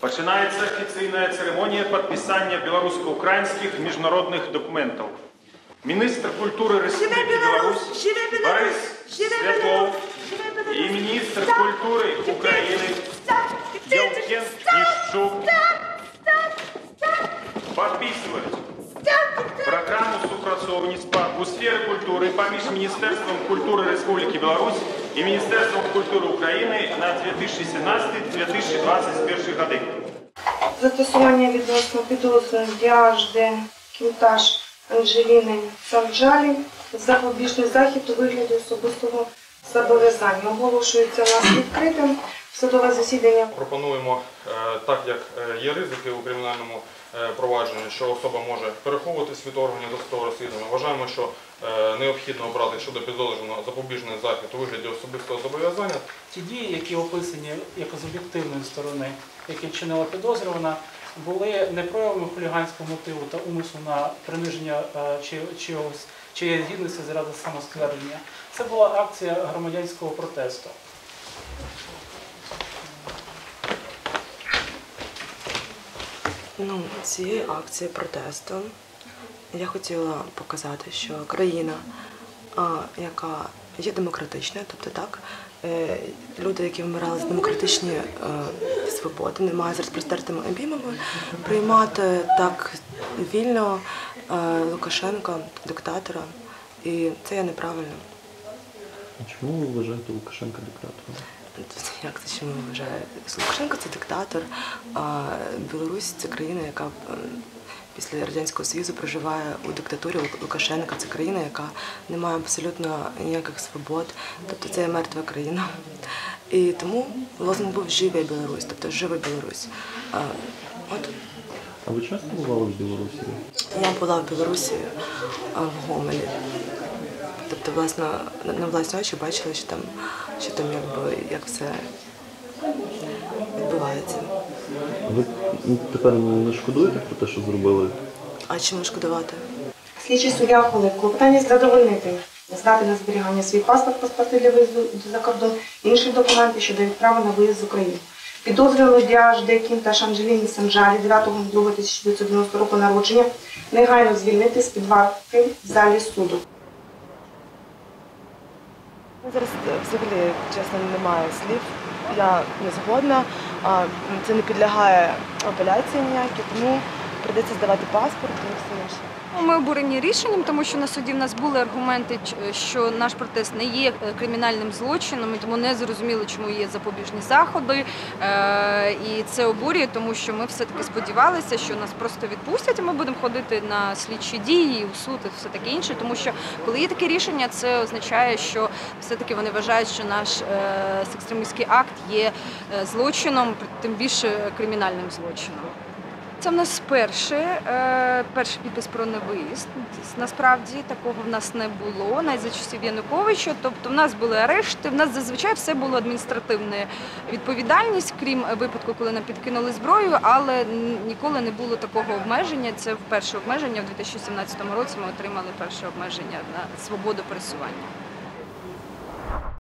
Починається офіційна церемонія підписання білорусько-українських міжнародних документів. Міністр культури Республіки Білорусь! Живе Білорусь! Борис Живе Святлов Живе Білорусь! і міністр культури України Євген Іщук підписують програму супрацовництва у сфері культури поміж Міністерством культури Республіки Білорусь і Міністерством культури України на 2017-2021 роки. Застосування відносно підозри Діажди, Кінташ, Анжеліни Санджалі запобіжний захід у вигляді особистого зобов'язання. Оголошується у нас відкритим судове засідання. Пропонуємо, е, так як е, є ризики у кримінальному е, провадженні, що особа може переховуватись від органів досудового розслідування. Вважаємо, що необхідно обрати щодо підозрюваного запобіжний захід у вигляді особистого зобов'язання. Ті дії, які описані як з об'єктивної сторони, які вчинила підозрювана, були не проявами хуліганського мотиву та умислу на приниження чи, чогось, чиєї гідності заради самосквернення. Це була акція громадянського протесту. Ну, цією акцією протесту я хотіла показати, що країна, яка є демократичною, тобто так, е, люди, які вмирали за демократичні е, свободи, не мають з розпростертими обіймами приймати так вільно е, Лукашенка, диктатора. І це є неправильно. А чому ви вважаєте Лукашенка диктатором? Як це чому вважає? Лукашенко це диктатор, а Білорусь це країна, яка після Радянського Союзу проживає у диктатурі. Лукашенка це країна, яка не має абсолютно ніяких свобод. Тобто це є мертва країна. І тому лозунг був Живе Білорусь, тобто Живе Білорусь. А, От А ви часто бували в Білорусі? я була в Білорусі в Гомелі. Тобто, власне, на власні очі бачила, що там, що там якби як все відбувається. Ви тепер не шкодуєте про те, що зробили? А чому шкодувати? Слідчий суддя Холик, клопотання задовольнити, здати на зберігання свій паспорт, паспорти для виїзду за кордон, інші документи щодо відправи на виїзд з України. Підозрювану Діажде Кінташ Анжеліні Санджалі 9.02.1990 року народження негайно звільнити з під варти в залі суду. Зараз е, взагалі, чесно, немає слів. Я не згодна. Це не підлягає апеляції ніякі, тому прийдеться здавати паспорт і все інше. Ми обурені рішенням, тому що на суді в нас були аргументи, що наш протест не є е, кримінальним злочином, і тому не зрозуміло, чому є запобіжні заходи. Е, І це обурює, тому що ми все-таки сподівалися, що нас просто відпустять, і ми будемо ходити на слідчі дії, у суд і все таке інше. Тому що коли є таке рішення, це означає, що все-таки вони вважають, що наш е, екстремістський акт є е, злочином, тим більше кримінальним злочином. Це в нас перше, е, перший підпис про невиїзд. Насправді такого в нас не було, навіть за часів Януковича. Тобто в нас були арешти, в нас зазвичай все було адміністративна відповідальність, крім випадку, коли нам підкинули зброю, але ніколи не було такого обмеження. Це вперше обмеження в 2017 році. Ми отримали перше обмеження на свободу пересування.